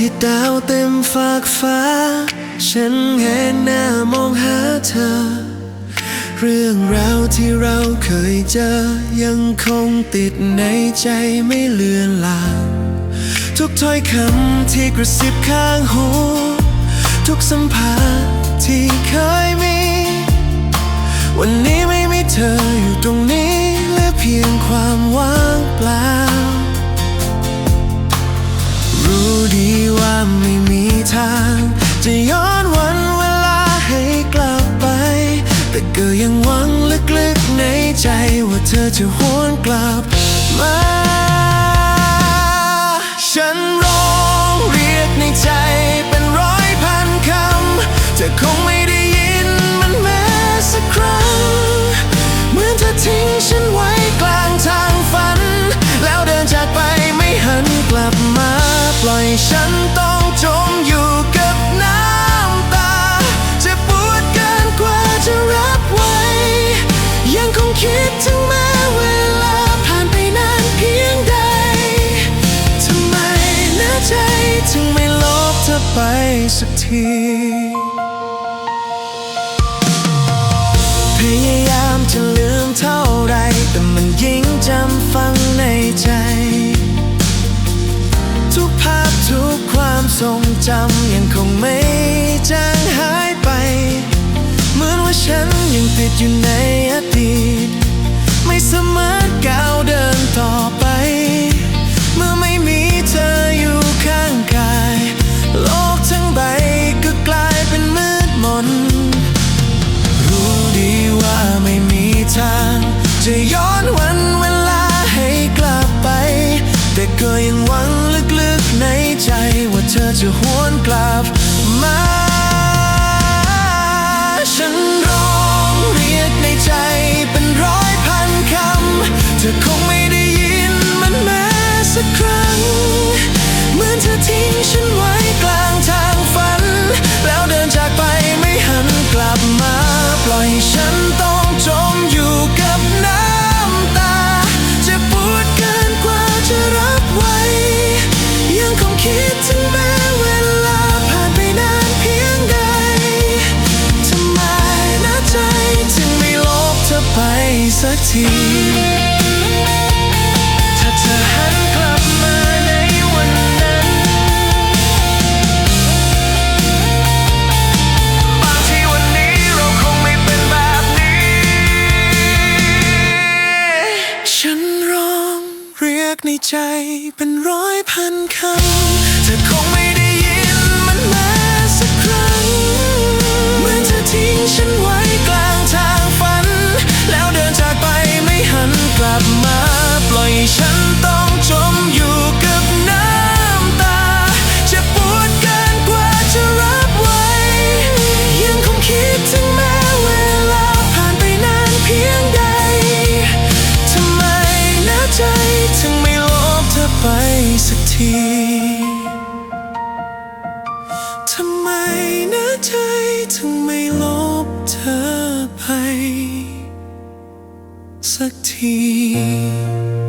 ที่ดาวเต็มฟากฟ้า ฉันเห็นหน้ามองหาเธอ เรื่องราวที่เราเคยเจอ ยังคงติดในใจไม่เลือนลางทุกถ้อยคำที่กระซิบข้างหู ทุกสัมผัส ว่าเธอจะหวนกลับมา ฉันร้องเรียกในใจเป็นร้อยพันคำเธอคงไม่ได้ยินมันแม้สักครั้ง ทีพยายามจะลืมเท่าไร แต่มันยิ่งจำฝังในใจ ทุกภาพทุกความทรงจำยังคงไม่จางหายไป เหมือนว่าฉันยังติดอยู่ใน หวังลึกๆในใจว่าเธอจะหวนกลับมา ฉันร้องเรียกในใจเป็นร้อยพันคำ เธอคงไม่ได้ยินมันแม้สักครั้ง เหมือนเธอทิ้งฉันไว้กลางทางฝัน แล้วเดินจากไปไม่หันกลับมา ปล่อยฉันต้อง สักทีถ้าเธอหันกลับมาในวันนั้น บางทีวันนี้เราคงไม่เป็นแบบนี้ ฉันร้องเรียกในใจเป็นร้อยพันคำ sakti